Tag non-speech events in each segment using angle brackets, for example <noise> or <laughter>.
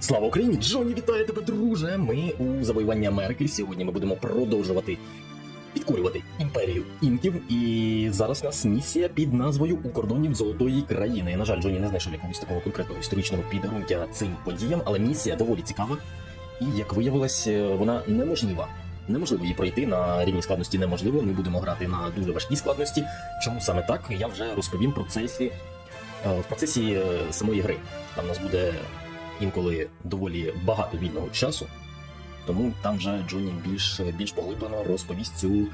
Слава Україні! Джоні, вітаю тебе, друже! Ми у завоюванні Америки. Сьогодні ми будемо продовжувати підкорювати імперію інків. І зараз у нас місія під назвою У кордонів Золотої країни. На жаль, Джоні не знайшов якогось такого конкретного історичного підґрунтя цим подіям, але місія доволі цікава. І як виявилось, е, вона неможлива. Неможливо її пройти на рівні складності неможливо. Ми будемо грати на дуже важкій складності. Чому саме так? Я вже розповім процесі, е, в процесі е, самої гри. Там у нас буде інколи доволі багато вільного часу, тому там вже Джоні більш, більш поглиблено розповість цю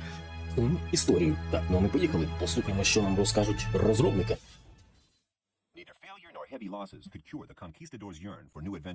історію. Так, ну ми поїхали. Послухаємо, що нам розкажуть розробники.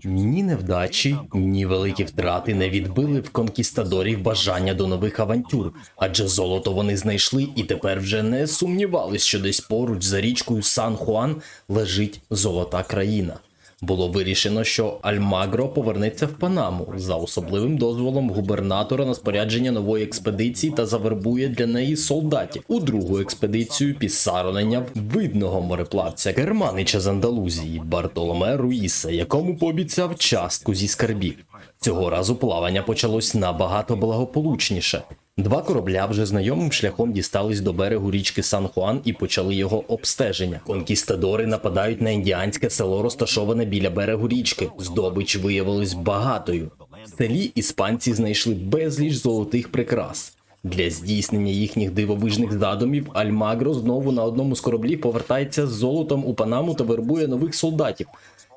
Ні невдачі, ні великі втрати не відбили в конкістадорів бажання до нових авантюр, адже золото вони знайшли і тепер вже не сумнівались, що десь поруч за річкою Сан Хуан лежить золота країна. Було вирішено, що Альмагро повернеться в Панаму за особливим дозволом губернатора на спорядження нової експедиції та завербує для неї солдатів. У другу експедицію Пісаро наняв видного мореплавця Германича з Андалузії Бартоломе Руїса, якому пообіцяв частку зі скарбів. Цього разу плавання почалось набагато благополучніше. Два корабля вже знайомим шляхом дістались до берегу річки Сан-Хуан і почали його обстеження. Конкістадори нападають на індіанське село, розташоване біля берегу річки. Здобич виявилась багатою. В селі іспанці знайшли безліч золотих прикрас. Для здійснення їхніх дивовижних задумів Альмагро знову на одному з кораблів повертається з золотом у Панаму та вербує нових солдатів.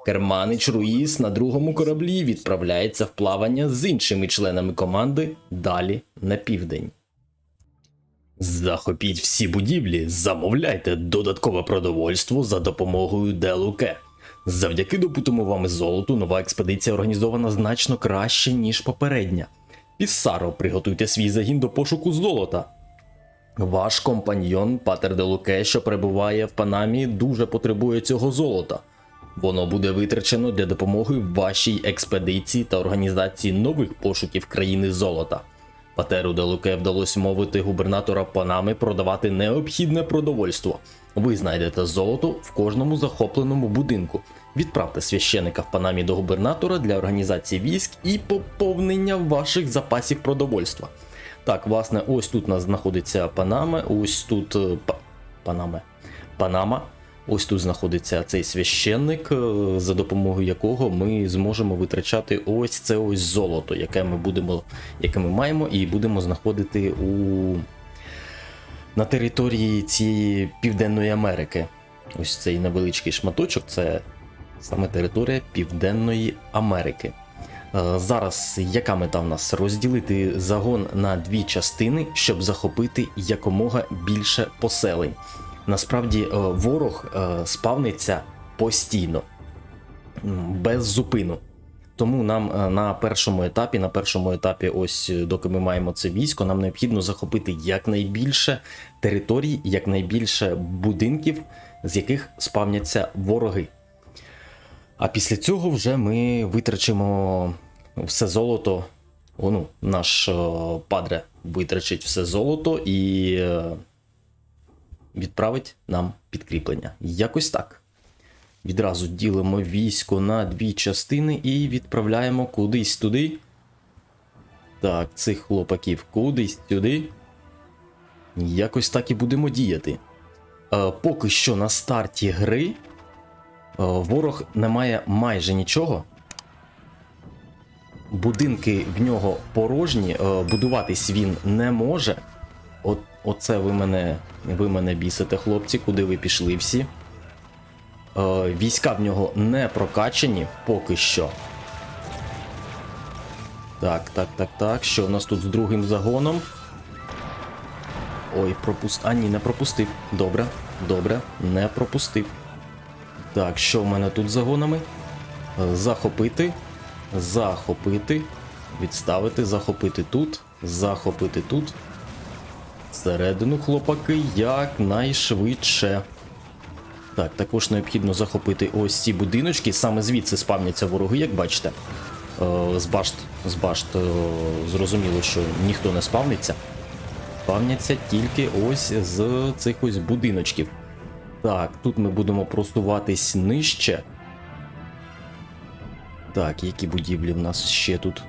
Керманич Руїс на другому кораблі відправляється в плавання з іншими членами команди далі на південь. Захопіть всі будівлі, замовляйте додаткове продовольство за допомогою Делуке. Завдяки добутому вами золоту нова експедиція організована значно краще, ніж попередня. Піссаро, приготуйте свій загін до пошуку золота. Ваш компаньйон Патер Делуке, що перебуває в Панамі, дуже потребує цього золота. Воно буде витрачено для допомоги вашій експедиції та організації нових пошуків країни золота. Патеру Делуке вдалося мовити губернатора Панами продавати необхідне продовольство. Ви знайдете золото в кожному захопленому будинку. Відправте священика в Панамі до губернатора для організації військ і поповнення ваших запасів продовольства. Так, власне, ось тут у нас знаходиться Панама, ось тут е, па, Панаме. Панама. Ось тут знаходиться цей священник, е, за допомогою якого ми зможемо витрачати ось це ось золото, яке ми будемо, яке ми маємо, і будемо знаходити у на території цієї Південної Америки. Ось цей невеличкий шматочок це саме територія Південної Америки. Е, Зараз яка мета в нас? Розділити загон на дві частини, щоб захопити якомога більше поселень. Насправді е, ворог е, спавниться постійно, без зупину. Тому нам е, на першому етапі, на першому етапі, ось доки ми маємо це військо, нам необхідно захопити якнайбільше територій, якнайбільше будинків, з яких спавняться вороги. А після цього вже ми витрачимо все золото. О, ну, наш падре витрачить все золото і відправить нам підкріплення. Якось так. Відразу ділимо військо на дві частини і відправляємо кудись туди. Так, цих хлопаків кудись сюди. Якось так і будемо діяти. Е, поки що на старті гри е, ворог не має майже нічого. Будинки в нього порожні, е, будуватись він не може. От, оце ви мене, ви мене бісите, хлопці, куди ви пішли всі. Е, війська в нього не прокачані поки що. Так, так, так, так. Що в нас тут з другим загоном? Ой, пропуст. А, ні, не пропустив. Добре, добре, не пропустив. Так, що в мене тут з загонами? Е, Захопити. Захопити. Відставити, захопити тут. Захопити тут. Всередину хлопаки якнайшвидше. Так, також необхідно захопити ось ці будиночки. Саме звідси спавняться вороги, як бачите. Е, з башт, з башт е, зрозуміло, що ніхто не спавниться. Спавняться тільки ось з цих ось будиночків. Так, тут ми будемо просуватись нижче. Так, які будівлі в нас ще тут?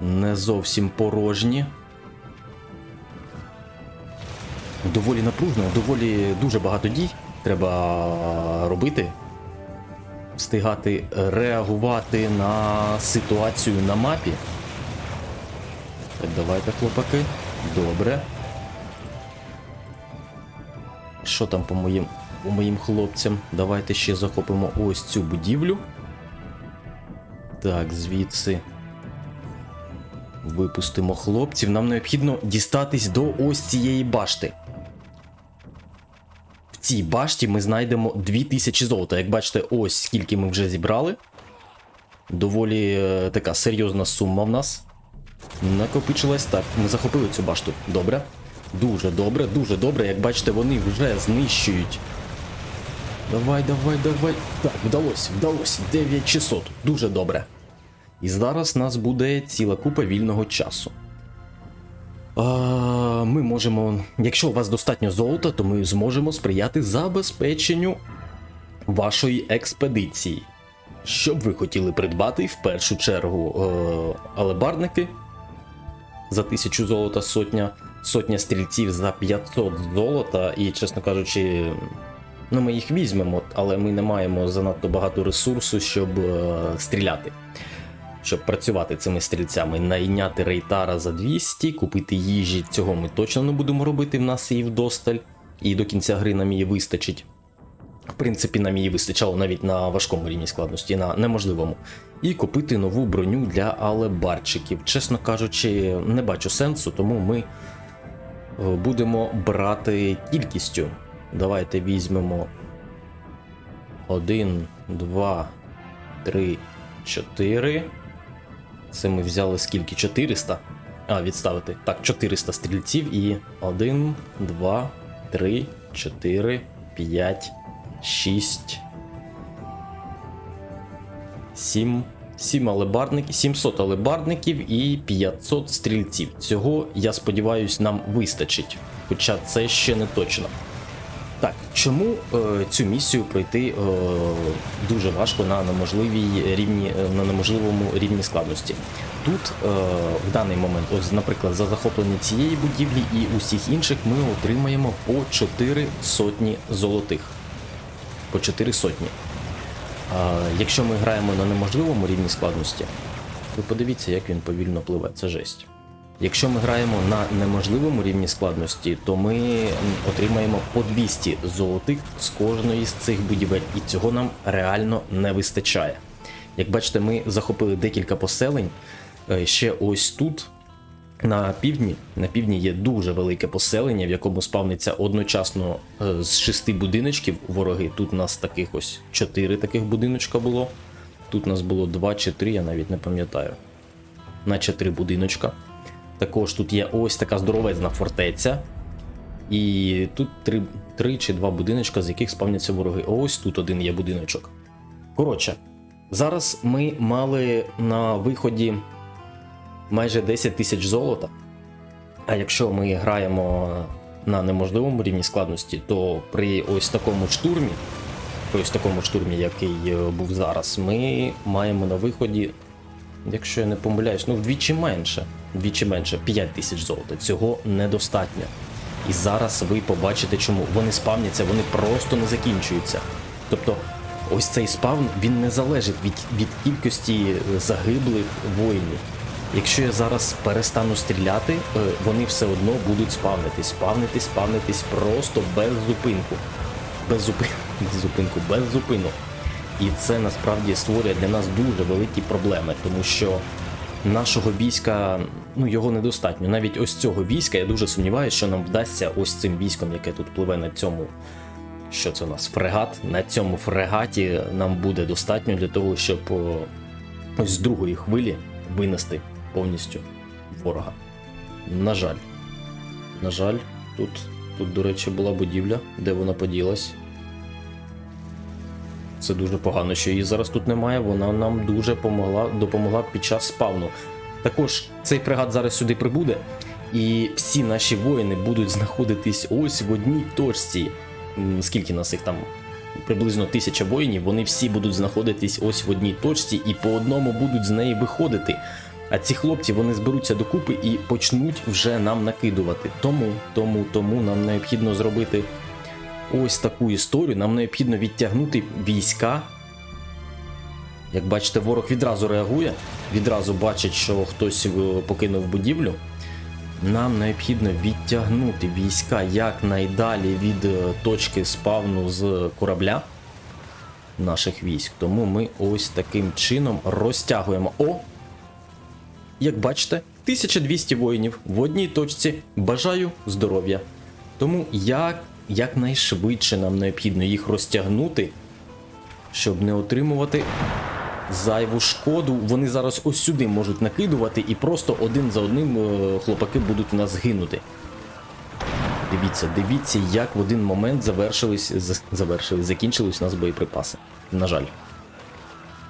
Не зовсім порожні. Доволі напружно, доволі дуже багато дій треба робити. Встигати реагувати на ситуацію на мапі. Так, давайте, хлопаки. Добре. Що там по моїм, по моїм хлопцям? Давайте ще захопимо ось цю будівлю. Так, звідси. Випустимо хлопців. Нам необхідно дістатись до ось цієї башти. Цій башті ми знайдемо 2000 золота. Як бачите, ось скільки ми вже зібрали. Доволі е, така серйозна сума в нас. Накопичилась. Так, ми захопили цю башту. Добре. Дуже добре, дуже добре. Як бачите, вони вже знищують. Давай, давай, давай. Так, вдалося, вдалося. 9600. Дуже добре. І зараз нас буде ціла купа вільного часу. Ми можемо. Якщо у вас достатньо золота, то ми зможемо сприяти забезпеченню вашої експедиції. Що б ви хотіли придбати в першу чергу е, алебарники за 1000 золота сотня, сотня стрільців за 500 золота, і, чесно кажучи, ну ми їх візьмемо, але ми не маємо занадто багато ресурсу, щоб е, стріляти. Щоб працювати цими стрільцями, найняти рейтара за 200, купити їжі, цього ми точно не будемо робити, в нас її вдосталь, і до кінця гри нам її вистачить. В принципі, нам її вистачало навіть на важкому рівні складності, на неможливому. І купити нову броню для алебарчиків. Чесно кажучи, не бачу сенсу, тому ми е, будемо брати кількістю. Давайте візьмемо 1, 2, 3, 4. Це ми взяли скільки? 400. А, відставити. Так, 400 стрільців і 1, 2, 3, 4, 5, 6. 7. 7 алебарників, 700 алебарників і 500 стрільців. Цього, я сподіваюся, нам вистачить. Хоча це ще не точно. Так, чому е, цю місію пройти е, дуже важко на неможливій рівні, е, на неможливому рівні складності? Тут е, в даний момент, ось, наприклад, за захоплення цієї будівлі і усіх інших ми отримаємо по 4 сотні золотих. По 4 сотні. А, якщо ми граємо на неможливому рівні складності, ви подивіться, як він повільно пливе, це жесть. Якщо ми граємо на неможливому рівні складності, то ми отримаємо по 200 золотих з кожної з цих будівель, і цього нам реально не вистачає. Як бачите, ми захопили декілька поселень. Е, Ще ось тут, на півдні, на півдні є дуже велике поселення, в якому спавниться одночасно е, з шести будиночків вороги. Тут у нас таких ось чотири таких будиночка було. Тут у нас було два чи три, я навіть не пам'ятаю. Наче три будиночка. Також тут є ось така здоровезна фортеця. І тут три, три чи два будиночка, з яких спавняться вороги. Ось тут один є будиночок. Коротше, зараз ми мали на виході майже 10 тисяч золота. А якщо ми граємо на неможливому рівні складності, то при ось такому штурмі, при ось такому штурмі, який е, був зараз, ми маємо на виході якщо я не помиляюсь, ну вдвічі менше. Вдвічі менше 5 тисяч золота. Цього недостатньо. І зараз ви побачите, чому вони спавняться, вони просто не закінчуються. Тобто, ось цей спавн він не залежить від, від кількості е, загиблих воїнів. Якщо я зараз перестану стріляти, е, вони все одно будуть спавнитись, спавнитись, спавнитись просто без зупинку. Без зупинку, <laughs> без зупинку, без зупину. І це насправді створює для нас дуже великі проблеми, тому що нашого війська ну його недостатньо. Навіть ось цього війська я дуже сумніваюся, що нам вдасться ось цим військом, яке тут пливе на цьому. Що це у нас? Фрегат. На цьому фрегаті нам буде достатньо для того, щоб ось з другої хвилі винести повністю ворога. На жаль. На жаль, тут, тут, до речі, була будівля, де вона поділась. Це дуже погано, що її зараз тут немає. Вона нам дуже помогла, допомогла під час спавну. Також цей фрегат зараз сюди прибуде, і всі наші воїни будуть знаходитись ось в одній точці. Скільки нас їх там? приблизно тисяча воїнів, вони всі будуть знаходитись ось в одній точці і по одному будуть з неї виходити. А ці хлопці вони зберуться докупи і почнуть вже нам накидувати. Тому, тому, тому нам необхідно зробити ось таку історію. Нам необхідно відтягнути війська. Як бачите, ворог відразу реагує, відразу бачить, що хтось е, покинув будівлю. Нам необхідно відтягнути війська якнайдалі від е, точки спавну з корабля наших військ. Тому ми ось таким чином розтягуємо. О! Як бачите, 1200 воїнів в одній точці. Бажаю здоров'я. Тому як, якнайшвидше нам необхідно їх розтягнути, щоб не отримувати зайву шкоду. Вони зараз ось сюди можуть накидувати, і просто один за одним е, хлопаки будуть у нас гинути. Дивіться, дивіться, як в один момент завершились, завершились, закінчились у нас боєприпаси. На жаль.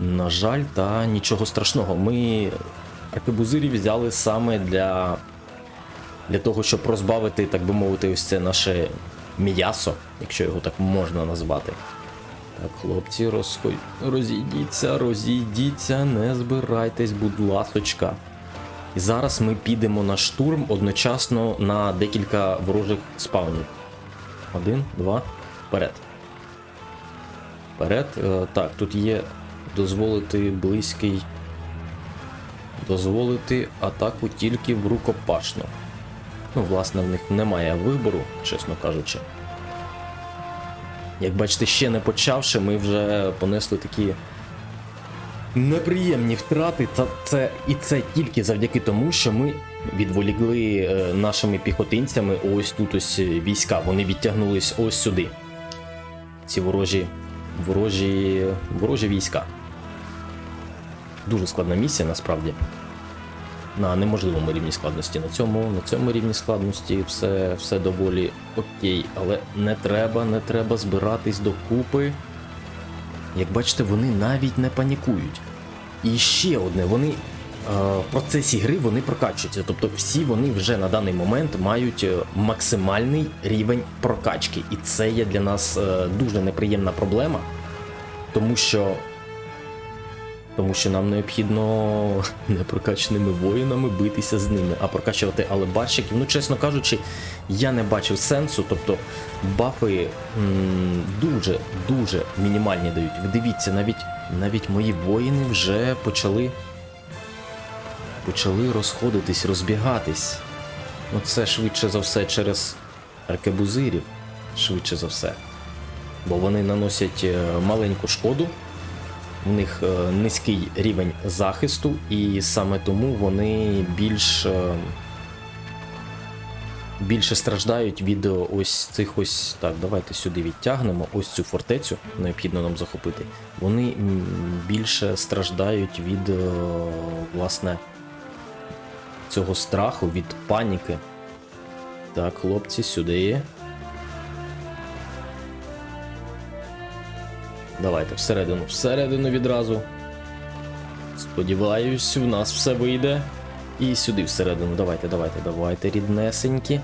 На жаль, та нічого страшного. Ми аркебузирів взяли саме для, для того, щоб розбавити, так би мовити, ось це наше м'ясо, якщо його так можна назвати. Так, хлопці, розхой... розійдіться, розійдіться, не збирайтесь, будь ласочка. І зараз ми підемо на штурм одночасно на декілька ворожих спаунів. Один, два, вперед. Вперед. Е, Так, тут є дозволити близький. Дозволити атаку тільки в рукопашну. Ну, власне, в них немає вибору, чесно кажучи. Як бачите, ще не почавши, ми вже понесли такі неприємні втрати. Та це і це тільки завдяки тому, що ми відволікли е, нашими піхотинцями ось тут ось війська. Вони відтягнулись ось сюди. Ці ворожі, ворожі, ворожі війська. Дуже складна місія насправді. На неможливому рівні складності. На цьому, на цьому рівні складності все, все доволі окей. Але не треба, не треба збиратись докупи. Як бачите, вони навіть не панікують. І ще одне, вони е, в процесі гри вони прокачуються. Тобто всі вони вже на даний момент мають е, максимальний рівень прокачки. І це є для нас е, дуже неприємна проблема, тому що. Тому що нам необхідно <laughs> непрокаченими воїнами битися з ними, а прокачувати алебарщиків. Ну, чесно кажучи, я не бачив сенсу. Тобто бафи дуже дуже мінімальні дають. Ви дивіться, навіть навіть мої воїни вже почали почали розходитись, розбігатись. Ну це швидше за все через аркебузирів, швидше за все. Бо вони наносять е, маленьку шкоду. В них е, низький рівень захисту, і саме тому вони більш е, більше страждають від е, ось цих ось. Так, давайте сюди відтягнемо. Ось цю фортецю необхідно нам захопити. Вони більше страждають від власне цього страху, від паніки. Так, хлопці, сюди. Давайте всередину, всередину відразу. Сподіваюсь, в нас все вийде. І сюди всередину. Давайте, давайте, давайте, ріднесенькі.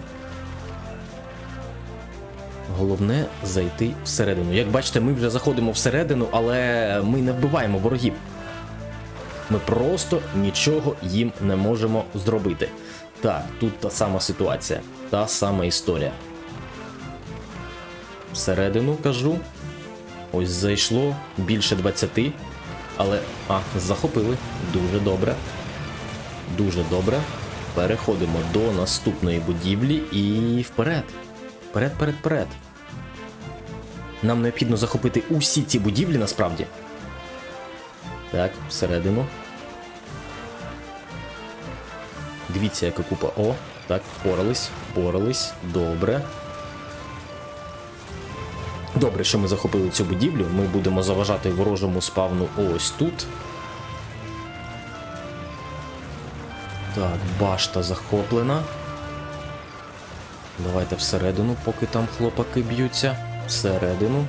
Головне зайти всередину. Як бачите, ми вже заходимо всередину, але ми не вбиваємо ворогів. Ми просто нічого їм не можемо зробити. Так, тут та сама ситуація, та сама історія. Всередину кажу. Ось зайшло більше 20, але. А, захопили. Дуже добре. Дуже добре. Переходимо до наступної будівлі і вперед. Вперед, вперед, вперед. Нам необхідно захопити усі ці будівлі насправді. Так, всередину. Дивіться, яка купа. О, так, впорались, впорались. Добре. Добре, що ми захопили цю будівлю. Ми будемо заважати ворожому спавну ось тут. Так, башта захоплена. Давайте всередину, поки там хлопаки б'ються. Всередину.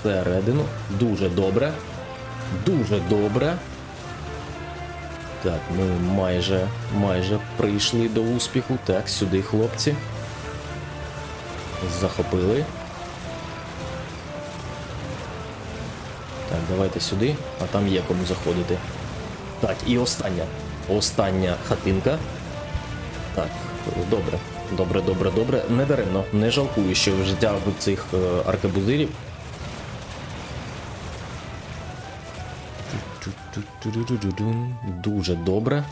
Всередину. Дуже добре. Дуже добре. Так, ми майже майже прийшли до успіху. Так, сюди, хлопці. Захопили. Давайте сюди, а там є кому заходити. Так, і остання. Остання хатинка. Так, добре. Добре, добре, добре. Не даремно, не жалкую, що взяв цих е, аркебузирів. Дуже добре.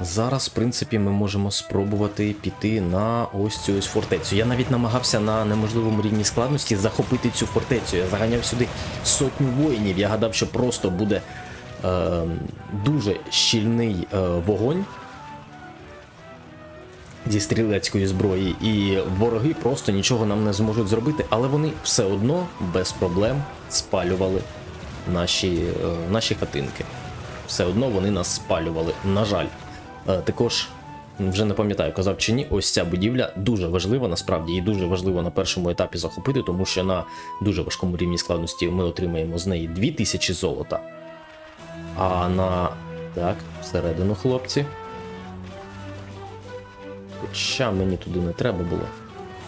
Зараз, в принципі, ми можемо спробувати піти на ось цю ось фортецю. Я навіть намагався на неможливому рівні складності захопити цю фортецю. Я заганяв сюди сотню воїнів. Я гадав, що просто буде е, дуже щільний е, вогонь зі стрілецької зброї, і вороги просто нічого нам не зможуть зробити, але вони все одно без проблем спалювали наші, е, наші хатинки. Все одно вони нас спалювали, на жаль. Е, Також вже не пам'ятаю, казав чи ні, ось ця будівля дуже важлива насправді і дуже важливо на першому етапі захопити, тому що на дуже важкому рівні складності ми отримаємо з неї 2000 золота. А на так, всередину, хлопці. Хоча мені туди не треба було.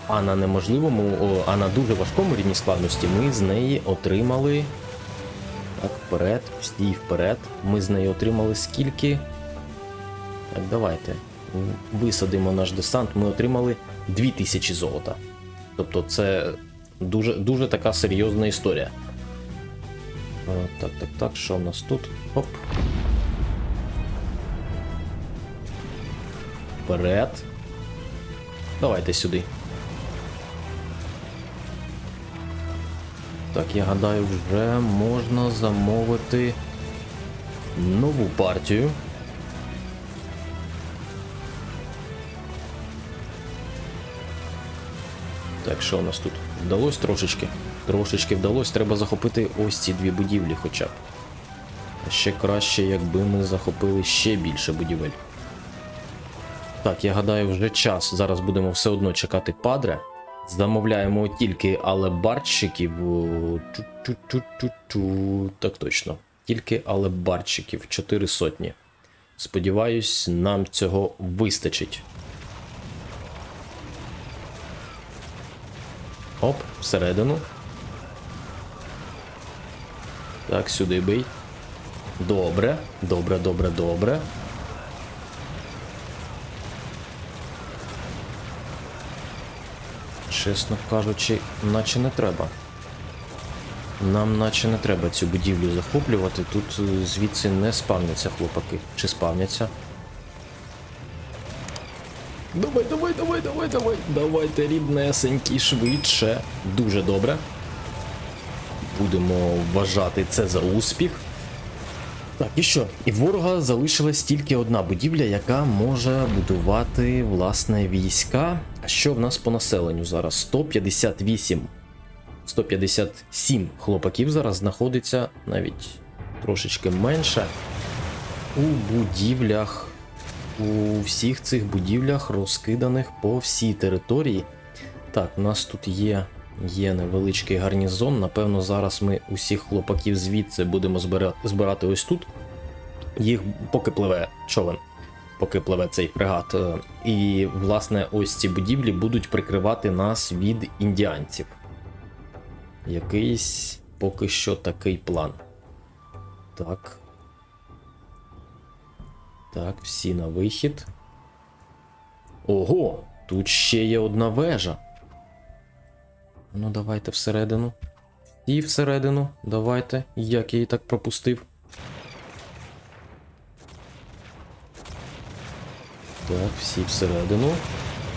А на неможливому, а на дуже важкому рівні складності ми з неї отримали. Так, вперед, всі вперед. Ми з неї отримали скільки. Так, давайте. Висадимо наш десант. Ми отримали 2000 золота. Тобто це дуже, дуже така серйозна історія. Е, Так, так, так, що в нас тут? Оп. Вперед. Давайте сюди. Так, я гадаю, вже можна замовити нову партію. Так, що у нас тут? Вдалось трошечки? Трошечки вдалось. Треба захопити ось ці дві будівлі хоча б. А ще краще, якби ми захопили ще більше будівель. Так, я гадаю, вже час. Зараз будемо все одно чекати падре. Замовляємо тільки алебарщиків. Так точно. Тільки алебарщиків, 4 сотні. Сподіваюсь, нам цього вистачить. Оп, всередину. Так, сюди бий. Добре, добре, добре, добре. Чесно кажучи, наче не треба. Нам наче не треба цю будівлю захоплювати. Тут е, звідси не спавняться хлопаки. Чи спавняться? Давай, давай, давай, давай, давай. Давайте, ріднесенькі, швидше. Дуже добре. Будемо вважати це за успіх. Так, і що? І ворога залишилась тільки одна будівля, яка може будувати власне війська. А що в нас по населенню зараз? 158. 157 хлопаків зараз знаходиться навіть трошечки менше у будівлях. У всіх цих будівлях розкиданих по всій території. Так, у нас тут є, є невеличкий гарнізон. Напевно, зараз ми усіх хлопаків звідси будемо збира- збирати ось тут. Їх поки пливе човен, поки пливе цей фрегат. Е, І, власне, ось ці будівлі будуть прикривати нас від індіанців. Якийсь поки що такий план. Так. Так, всі на вихід. Ого, тут ще є одна вежа. Ну, давайте всередину. І всередину. Давайте. Як я її так пропустив. Так, всі всередину.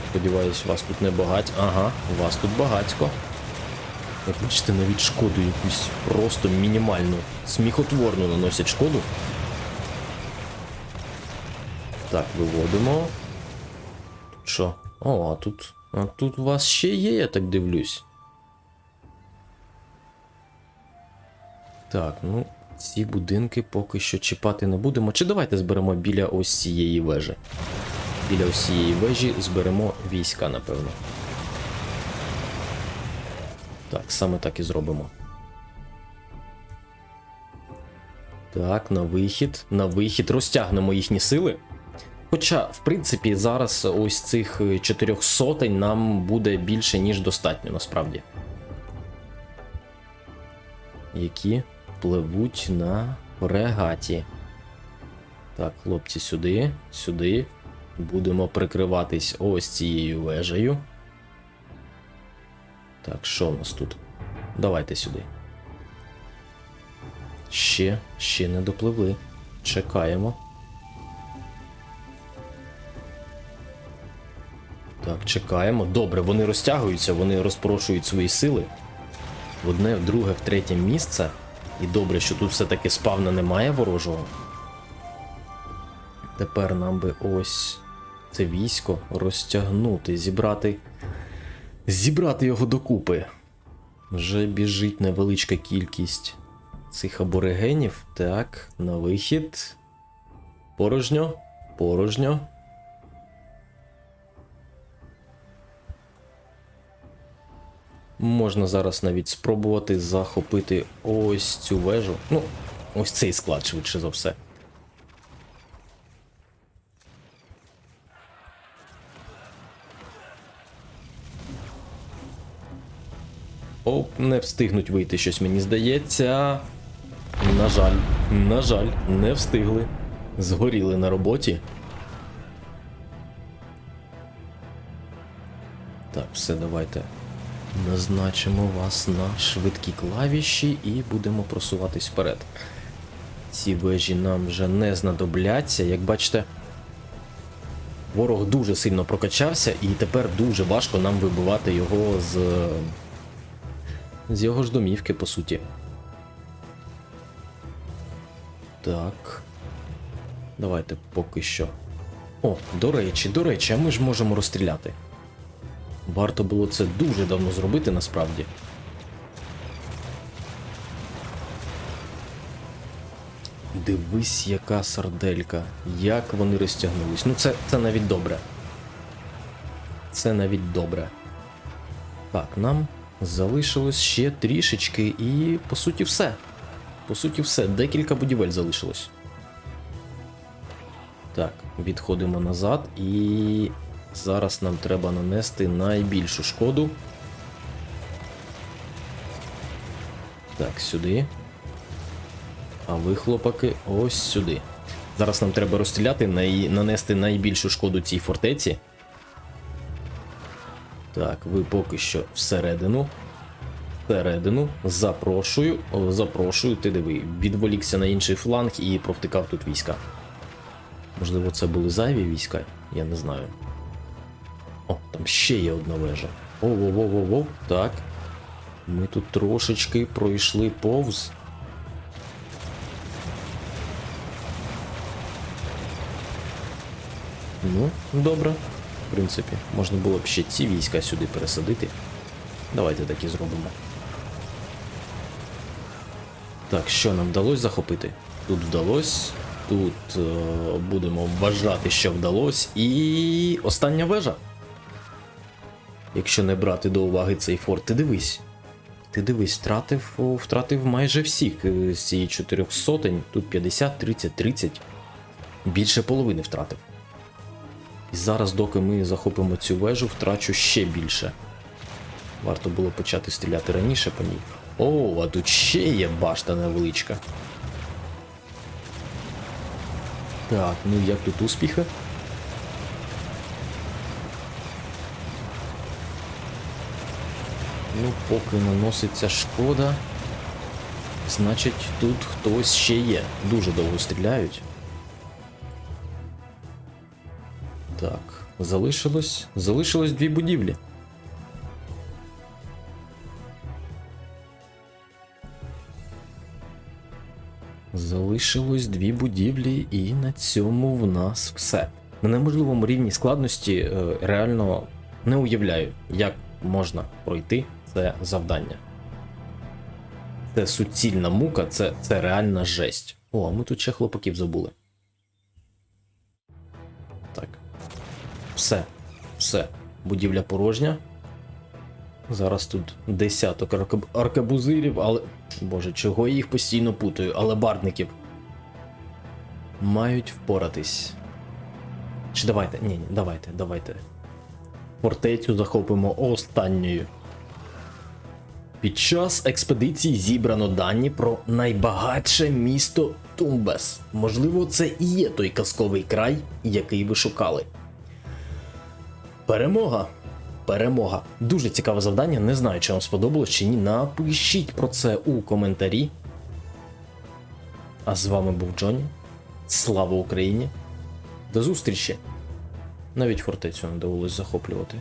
Сподіваюсь, вас тут не багать. Ага, у вас тут багатько. Як бачите, навіть шкоду якусь просто мінімальну, сміхотворну наносять шкоду. Так, виводимо. Тут що? О, а тут. А тут у вас ще є, я так дивлюсь. Так, ну, ці будинки поки що чіпати не будемо. Чи давайте зберемо біля ось цієї вежі. Біля ось цієї вежі зберемо війська, напевно. Так, саме так і зробимо. Так, на вихід. На вихід розтягнемо їхні сили. Хоча, в принципі, зараз ось цих е, чотирьох сотень нам буде більше, ніж достатньо, насправді. Які? пливуть на фрегаті. Так, хлопці, сюди, сюди. Будемо прикриватись ось цією вежею. Так, що у нас тут? Давайте сюди. Ще, ще не допливли. Чекаємо. Так, чекаємо. Добре, вони розтягуються, вони розпрошують свої сили. В одне, в друге, в третє місце. І добре, що тут все-таки спавна немає ворожого. Тепер нам би ось це військо розтягнути, зібрати. Зібрати його докупи. Вже біжить невеличка кількість цих аборигенів. Так, на вихід. Порожньо. Порожньо. Можна зараз навіть спробувати захопити ось цю вежу. Ну, ось цей склад, швидше за все. Оп, не встигнуть вийти щось, мені здається. На жаль, на жаль, не встигли. Згоріли на роботі. Так, все, давайте. Назначимо вас на швидкі клавіші і будемо просуватись вперед. Ці вежі нам вже не знадобляться. Як бачите, ворог дуже сильно прокачався, і тепер дуже важко нам вибивати його з. з його ж домівки, по суті. Так. Давайте поки що. О, до речі, до речі, а ми ж можемо розстріляти. Варто було це дуже давно зробити насправді. Дивись, яка сарделька. Як вони розтягнулись. Ну, це, це навіть добре. Це навіть добре. Так, нам залишилось ще трішечки, і по суті все. По суті, все. Декілька будівель залишилось. Так, відходимо назад і зараз нам треба нанести найбільшу шкоду. Так, сюди. А ви, хлопаки, ось сюди. Зараз нам треба розстріляти, най... нанести найбільшу шкоду цій фортеці. Так, ви поки що всередину. Всередину. Запрошую. Запрошую, ти диви. Відволікся на інший фланг і провтикав тут війська. Можливо, це були зайві війська? Я не знаю. О, там ще є одна вежа. О-во-во-во-во. Так. Ми тут трошечки пройшли повз. Ну, добре. В принципі, можна було б ще ці війська сюди пересадити. Давайте так і зробимо. Так, що нам вдалося захопити? Тут вдалося. Тут е, будемо вважати, що вдалося. І остання вежа. Якщо не брати до уваги цей форт, ти дивись. Ти дивись, втратив, втратив майже всіх е, з цієї чотирьох сотень. Тут 50, 30, 30. Більше половини втратив. І зараз, доки ми захопимо цю вежу, втрачу ще більше. Варто було почати стріляти раніше по ній. О, а тут ще є башта невеличка. Так, ну як тут успіхи? Ну, поки наноситься шкода. Значить, тут хтось ще є. Дуже довго стріляють. Так, залишилось. Залишилось дві будівлі. Залишилось дві будівлі, і на цьому в нас все. На неможливому рівні складності е, реально не уявляю, як можна пройти це завдання. Це суцільна мука, це, це реальна жесть. О, а ми тут ще хлопаків забули. Так. Все. Все. Будівля порожня. Зараз тут десяток аркаб- аркабузирів, але. Боже, чого я їх постійно путаю, але бардників. Мають впоратись. Чи давайте? Ні, ні, давайте, давайте. Фортецю захопимо останньою. Під час експедиції зібрано дані про найбагатше місто Тумбес. Можливо, це і є той казковий край, який ви шукали. Перемога. Перемога. Дуже цікаве завдання. Не знаю, чи вам сподобалось чи ні. Напишіть про це у коментарі. А з вами був Джоні. Слава Україні! До зустрічі! Навіть фортецю не довелось захоплювати.